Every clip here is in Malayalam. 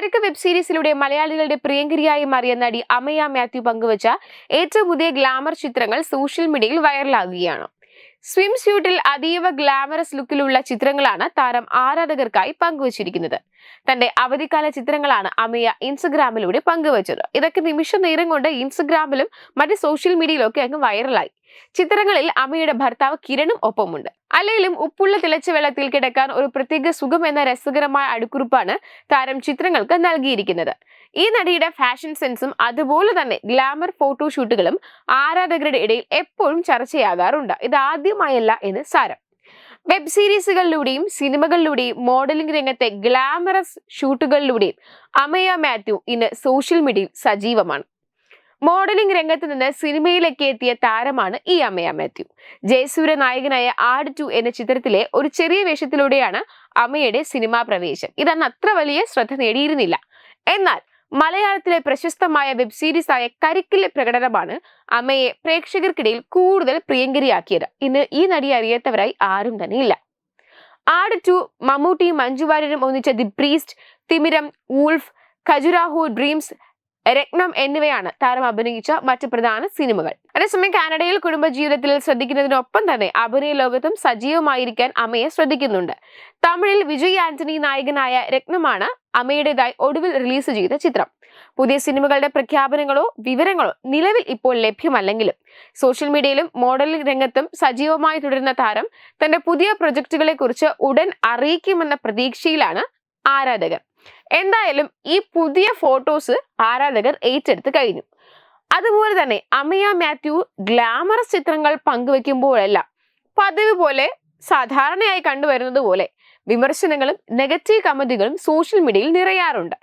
പരുക്ക് വെബ് സീരീസിലൂടെ മലയാളികളുടെ പ്രിയങ്കരിയായി മാറിയ നടി അമയ മാത്യു പങ്കുവച്ച ഏറ്റവും പുതിയ ഗ്ലാമർ ചിത്രങ്ങൾ സോഷ്യൽ മീഡിയയിൽ വൈറലാകുകയാണ്. സ്വിം സ്യൂട്ടിൽ അതീവ ഗ്ലാമറസ് ലുക്കിലുള്ള ചിത്രങ്ങളാണ് താരം ആരാധകർക്കായി പങ്കുവച്ചിരിക്കുന്നത്. തന്റെ അവധിക്കാല ചിത്രങ്ങളാണ് അമയ ഇൻസ്റ്റഗ്രാമിലൂടെ പങ്കുവച്ചത്. ഇതൊക്കെ നിമിഷ നേരം കൊണ്ട് ഇൻസ്റ്റഗ്രാമിലും മറ്റ് സോഷ്യൽ മീഡിയയിലൊക്കെ അങ്ങ് വൈറലായി. ചിത്രങ്ങളിൽ അമ്മയുടെ ഭർത്താവ് കിരണും ഒപ്പമുണ്ട്. അല്ലെങ്കിലും ഉപ്പുള്ള തിളച്ച വെള്ളത്തിൽ കിടക്കാൻ ഒരു പ്രത്യേക സുഖം എന്ന രസകരമായ അടുക്കുറിപ്പാണ് താരം ചിത്രങ്ങൾക്ക് നൽകിയിരിക്കുന്നത്. ഈ നടിയുടെ ഫാഷൻ സെൻസും അതുപോലെ തന്നെ ഗ്ലാമർ ഫോട്ടോഷൂട്ടുകളും ആരാധകരുടെ ഇടയിൽ എപ്പോഴും ചർച്ചയാകാറുണ്ട്. ഇത് ആദ്യമായല്ല എന്ന് സാരം. വെബ് സീരീസുകളിലൂടെയും സിനിമകളിലൂടെയും മോഡലിംഗ് രംഗത്തെ ഗ്ലാമറസ് ഷൂട്ടുകളിലൂടെയും അമയ മാത്യു ഇന്ന് സോഷ്യൽ മീഡിയയിൽ സജീവമാണ്. മോഡലിംഗ് രംഗത്ത് നിന്ന് സിനിമയിലേക്ക് എത്തിയ താരമാണ് ഈ അമയ മാത്യു. ജയസൂര്യ നായകനായ ആഡ് ടു എന്ന ചിത്രത്തിലെ ഒരു ചെറിയ വേഷത്തിലൂടെയാണ് അമയുടെ സിനിമാ പ്രവേശം. ഇതന്ന് അത്ര വലിയ ശ്രദ്ധ നേടിയിരുന്നില്ല. എന്നാൽ മലയാളത്തിലെ പ്രശസ്തമായ വെബ് സീരീസ് ആയ കരിക്കിലെ പ്രകടനമാണ് അമ്മയെ പ്രേക്ഷകർക്കിടയിൽ കൂടുതൽ പ്രിയങ്കരിയാക്കിയത്. ഇന്ന് ഈ നടി അറിയാത്തവരായി ആരും തന്നെ ഇല്ല ആട് ടു മമ്മൂട്ടിയും മഞ്ജുവാര്യനും ഒന്നിച്ച the priest Thimiram wolf Khajuraho dreams Rathnam എന്നിവയാണ് താരം അഭിനയിച്ച മറ്റ് പ്രധാന സിനിമകൾ. അതേസമയം കാനഡയിൽ കുടുംബജീവിതത്തിൽ ശ്രദ്ധിക്കുന്നതിനൊപ്പം തന്നെ അഭിനയ ലോകത്തും സജീവമായിരിക്കാൻ അമ്മയെ ശ്രദ്ധിക്കുന്നുണ്ട്. തമിഴിൽ വിജയ് ആന്റണി നായകനായ രത്നമാണ് അമ്മയുടേതായി ഒടുവിൽ റിലീസ് ചെയ്ത ചിത്രം. പുതിയ സിനിമകളുടെ പ്രഖ്യാപനങ്ങളോ വിവരങ്ങളോ നിലവിൽ ഇപ്പോൾ ലഭ്യമല്ലെങ്കിലും സോഷ്യൽ മീഡിയയിലും മോഡലിംഗ് രംഗത്തും സജീവമായി തുടരുന്ന താരം തന്റെ പുതിയ പ്രൊജക്ടുകളെ കുറിച്ച് ഉടൻ അറിയിക്കുമെന്ന പ്രതീക്ഷയിലാണ് ആരാധകർ. എന്തായാലും ഈ പുതിയ ഫോട്ടോസ് ആരാധകർ ഏറ്റെടുത്ത് കഴിഞ്ഞു. അതുപോലെ തന്നെ അമിയ മാത്യു ഗ്ലാമറസ് ചിത്രങ്ങൾ പങ്കുവെക്കുമ്പോഴല്ല പതിവ് പോലെ സാധാരണയായി കണ്ടുവരുന്നത് പോലെ വിമർശനങ്ങളും നെഗറ്റീവ് കമന്റുകളും സോഷ്യൽ മീഡിയയിൽ നിറയാറുണ്ട്.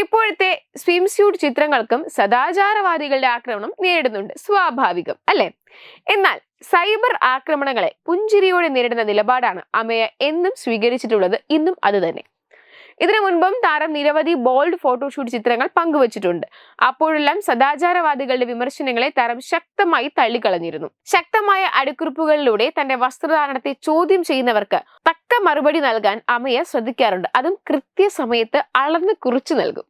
ഇപ്പോഴത്തെ സ്വിം സ്യൂട്ട് ചിത്രങ്ങൾക്കും സദാചാരവാദികളുടെ ആക്രമണം നേരിടുന്നുണ്ട് സ്വാഭാവികം അല്ലെ? എന്നാൽ സൈബർ ആക്രമണങ്ങളെ പുഞ്ചിരിയോടെ നേരിടുന്ന നിലപാടാണ് അമയ എന്നും സ്വീകരിച്ചിട്ടുള്ളത് ഇന്നും അത് തന്നെ. ഇതിനു മുൻപും താരം നിരവധി ബോൾഡ് ഫോട്ടോഷൂട്ട് ചിത്രങ്ങൾ പങ്കുവച്ചിട്ടുണ്ട്. അപ്പോഴെല്ലാം സദാചാരവാദികളുടെ വിമർശനങ്ങളെ താരം ശക്തമായി തള്ളിക്കളഞ്ഞിരുന്നു. ശക്തമായ അടുക്കുറിപ്പുകളിലൂടെ തന്റെ വസ്ത്രധാരണത്തെ ചോദ്യം ചെയ്യുന്നവർക്ക് തക്ക മറുപടി നൽകാൻ അമ്മയെ ശ്രദ്ധിക്കാറുണ്ട്. അതും കൃത്യസമയത്ത് അളന്ന് കുറിച്ചു നൽകും.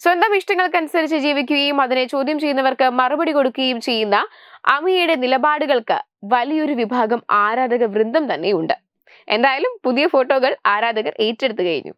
സ്വന്തം ഇഷ്ടങ്ങൾക്കനുസരിച്ച് ജീവിക്കുകയും അതിനെ ചോദ്യം ചെയ്യുന്നവർക്ക് മറുപടി കൊടുക്കുകയും ചെയ്യുന്ന അമിയയുടെ നിലപാടുകൾക്ക് വലിയൊരു വിഭാഗം ആരാധക വൃന്ദം തന്നെയുണ്ട്. എന്തായാലും പുതിയ ഫോട്ടോകൾ ആരാധകർ ഏറ്റെടുത്തു കഴിഞ്ഞു.